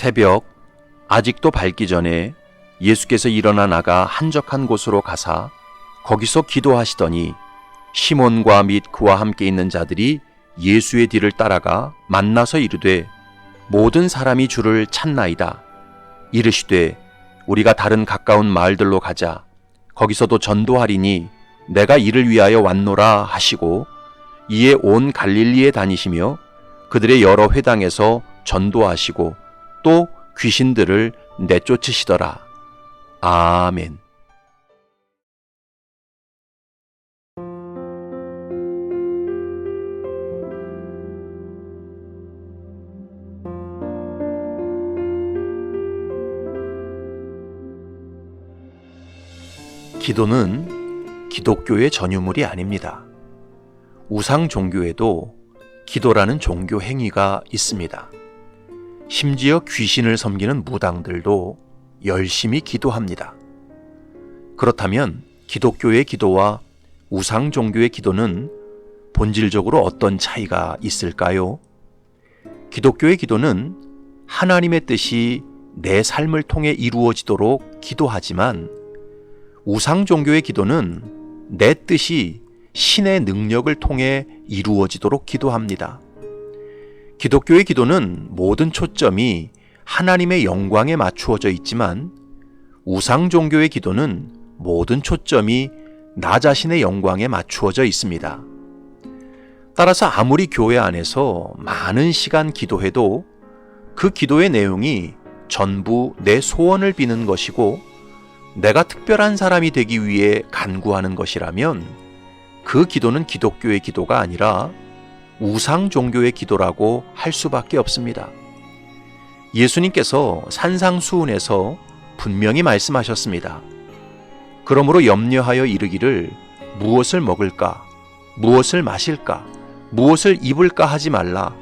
새벽 아직도 밝기 전에 예수께서 일어나 나가 한적한 곳으로 가사 거기서 기도하시더니 시몬과 및 그와 함께 있는 자들이 예수의 뒤를 따라가 만나서 이르되 모든 사람이 주를 찾나이다. 이르시되 우리가 다른 가까운 마을들로 가자. 거기서도 전도하리니 내가 이를 위하여 왔노라 하시고 이에 온 갈릴리에 다니시며 그들의 여러 회당에서 전도하시고 또 귀신들을 내쫓으시더라. 아멘. 기도는 기독교의 전유물이 아닙니다. 우상 종교에도 기도라는 종교 행위가 있습니다. 심지어 귀신을 섬기는 무당들도 열심히 기도합니다. 그렇다면 기독교의 기도와 우상 종교의 기도는 본질적으로 어떤 차이가 있을까요? 기독교의 기도는 하나님의 뜻이 내 삶을 통해 이루어지도록 기도하지만 우상 종교의 기도는 내 뜻이 신의 능력을 통해 이루어지도록 기도합니다. 기독교의 기도는 모든 초점이 하나님의 영광에 맞추어져 있지만 우상 종교의 기도는 모든 초점이 나 자신의 영광에 맞추어져 있습니다. 따라서 아무리 교회 안에서 많은 시간 기도해도 그 기도의 내용이 전부 내 소원을 비는 것이고 내가 특별한 사람이 되기 위해 간구하는 것이라면 그 기도는 기독교의 기도가 아니라 우상 종교의 기도라고 할 수밖에 없습니다. 예수님께서 산상수훈에서 분명히 말씀하셨습니다. 그러므로 염려하여 이르기를 무엇을 먹을까, 무엇을 마실까, 무엇을 입을까 하지 말라.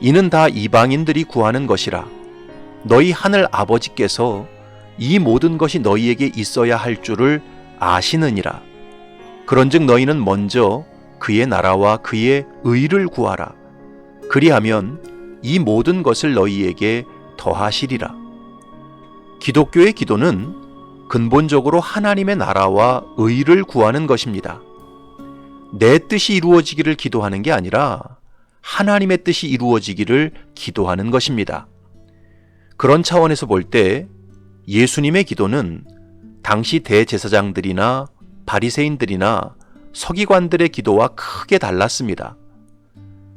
이는 다 이방인들이 구하는 것이라. 너희 하늘 아버지께서 이 모든 것이 너희에게 있어야 할 줄을 아시느니라. 그런즉 너희는 먼저 그의 나라와 그의 의를 구하라. 그리하면 이 모든 것을 너희에게 더하시리라. 기독교의 기도는 근본적으로 하나님의 나라와 의를 구하는 것입니다. 내 뜻이 이루어지기를 기도하는 게 아니라 하나님의 뜻이 이루어지기를 기도하는 것입니다. 그런 차원에서 볼 때 예수님의 기도는 당시 대제사장들이나 바리새인들이나 서기관들의 기도와 크게 달랐습니다.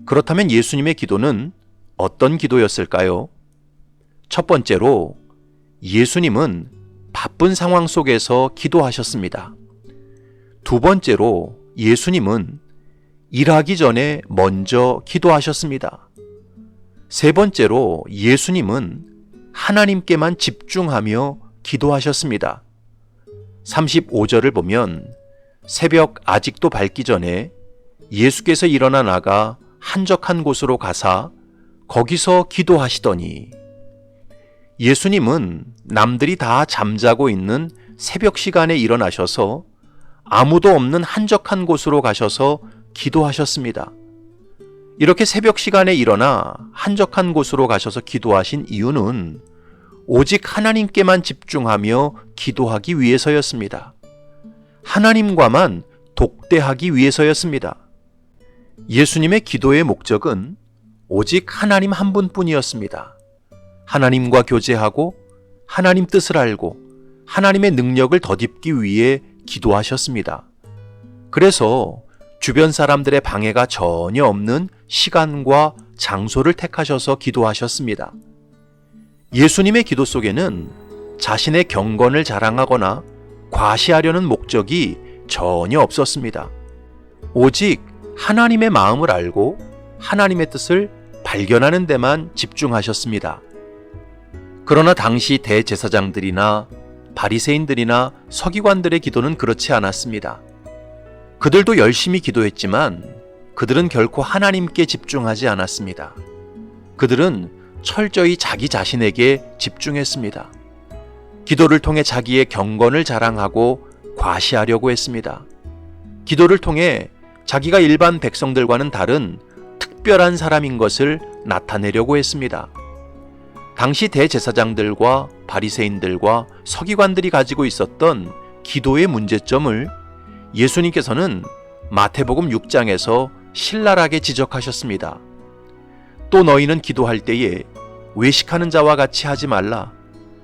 그렇다면 예수님의 기도는 어떤 기도였을까요? 첫 번째로 예수님은 바쁜 상황 속에서 기도하셨습니다. 두 번째로 예수님은 일하기 전에 먼저 기도하셨습니다. 세 번째로 예수님은 하나님께만 집중하며 기도하셨습니다. 35절을 보면 새벽 아직도 밝기 전에 예수께서 일어나 나가 한적한 곳으로 가사 거기서 기도하시더니 예수님은 남들이 다 잠자고 있는 새벽 시간에 일어나셔서 아무도 없는 한적한 곳으로 가셔서 기도하셨습니다. 이렇게 새벽 시간에 일어나 한적한 곳으로 가셔서 기도하신 이유는 오직 하나님께만 집중하며 기도하기 위해서였습니다. 하나님과만 독대하기 위해서였습니다. 예수님의 기도의 목적은 오직 하나님 한 분뿐이었습니다. 하나님과 교제하고 하나님 뜻을 알고 하나님의 능력을 덧입기 위해 기도하셨습니다. 그래서 주변 사람들의 방해가 전혀 없는 시간과 장소를 택하셔서 기도하셨습니다. 예수님의 기도 속에는 자신의 경건을 자랑하거나 과시하려는 목적이 전혀 없었습니다. 오직 하나님의 마음을 알고 하나님의 뜻을 발견하는 데만 집중하셨습니다. 그러나 당시 대제사장들이나 바리새인들이나 서기관들의 기도는 그렇지 않았습니다. 그들도 열심히 기도했지만 그들은 결코 하나님께 집중하지 않았습니다. 그들은 철저히 자기 자신에게 집중했습니다. 기도를 통해 자기의 경건을 자랑하고 과시하려고 했습니다. 기도를 통해 자기가 일반 백성들과는 다른 특별한 사람인 것을 나타내려고 했습니다. 당시 대제사장들과 바리새인들과 서기관들이 가지고 있었던 기도의 문제점을 예수님께서는 마태복음 6장에서 신랄하게 지적하셨습니다. 또 너희는 기도할 때에 외식하는 자와 같이 하지 말라.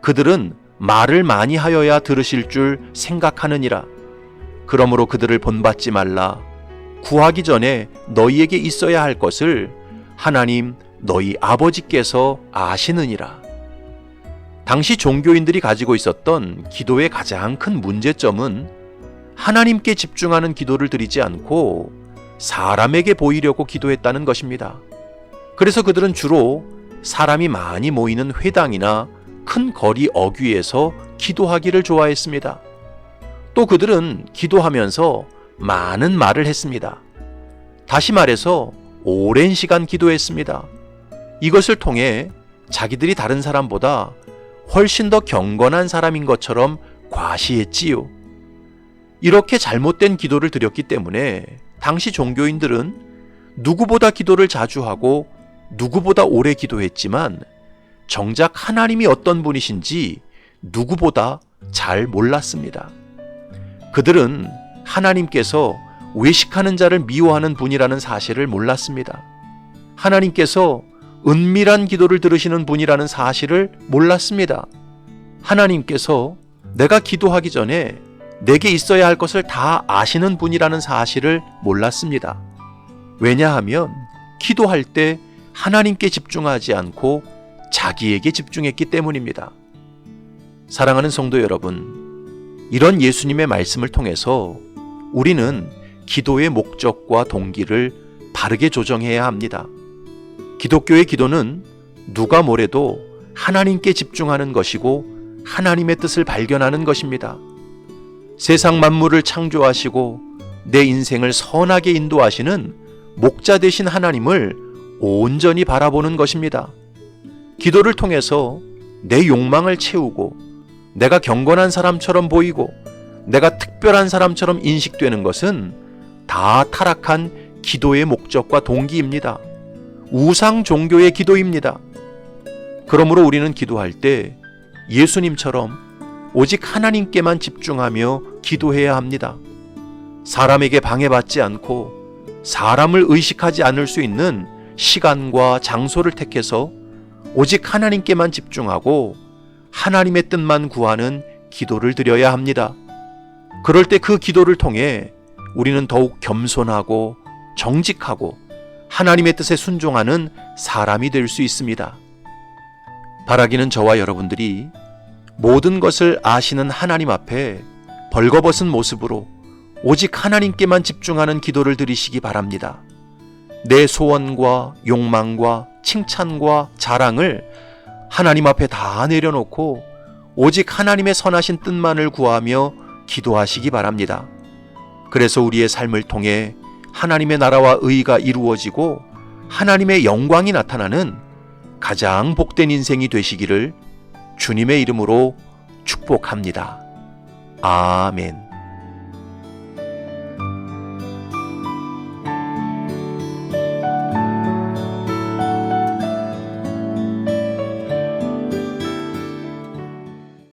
그들은 말을 많이 하여야 들으실 줄 생각하느니라. 그러므로 그들을 본받지 말라. 구하기 전에 너희에게 있어야 할 것을 하나님 너희 아버지께서 아시느니라. 당시 종교인들이 가지고 있었던 기도의 가장 큰 문제점은 하나님께 집중하는 기도를 드리지 않고 사람에게 보이려고 기도했다는 것입니다. 그래서 그들은 주로 사람이 많이 모이는 회당이나 큰 거리 어귀에서 기도하기를 좋아했습니다. 또 그들은 기도하면서 많은 말을 했습니다. 다시 말해서 오랜 시간 기도했습니다. 이것을 통해 자기들이 다른 사람보다 훨씬 더 경건한 사람인 것처럼 과시했지요. 이렇게 잘못된 기도를 드렸기 때문에 당시 종교인들은 누구보다 기도를 자주 하고 누구보다 오래 기도했지만 정작 하나님이 어떤 분이신지 누구보다 잘 몰랐습니다. 그들은 하나님께서 외식하는 자를 미워하는 분이라는 사실을 몰랐습니다. 하나님께서 은밀한 기도를 들으시는 분이라는 사실을 몰랐습니다. 하나님께서 내가 기도하기 전에 내게 있어야 할 것을 다 아시는 분이라는 사실을 몰랐습니다. 왜냐하면 기도할 때 하나님께 집중하지 않고 자기에게 집중했기 때문입니다. 사랑하는 성도 여러분, 이런 예수님의 말씀을 통해서 우리는 기도의 목적과 동기를 바르게 조정해야 합니다. 기독교의 기도는 누가 뭐래도 하나님께 집중하는 것이고 하나님의 뜻을 발견하는 것입니다. 세상 만물을 창조하시고 내 인생을 선하게 인도하시는 목자 되신 하나님을 온전히 바라보는 것입니다. 기도를 통해서 내 욕망을 채우고 내가 경건한 사람처럼 보이고 내가 특별한 사람처럼 인식되는 것은 다 타락한 기도의 목적과 동기입니다. 우상 종교의 기도입니다. 그러므로 우리는 기도할 때 예수님처럼 오직 하나님께만 집중하며 기도해야 합니다. 사람에게 방해받지 않고 사람을 의식하지 않을 수 있는 시간과 장소를 택해서 오직 하나님께만 집중하고 하나님의 뜻만 구하는 기도를 드려야 합니다. 그럴 때 그 기도를 통해 우리는 더욱 겸손하고 정직하고 하나님의 뜻에 순종하는 사람이 될 수 있습니다. 바라기는 저와 여러분들이 모든 것을 아시는 하나님 앞에 벌거벗은 모습으로 오직 하나님께만 집중하는 기도를 드리시기 바랍니다. 내 소원과 욕망과 칭찬과 자랑을 하나님 앞에 다 내려놓고 오직 하나님의 선하신 뜻만을 구하며 기도하시기 바랍니다. 그래서 우리의 삶을 통해 하나님의 나라와 의가 이루어지고 하나님의 영광이 나타나는 가장 복된 인생이 되시기를 주님의 이름으로 축복합니다. 아멘.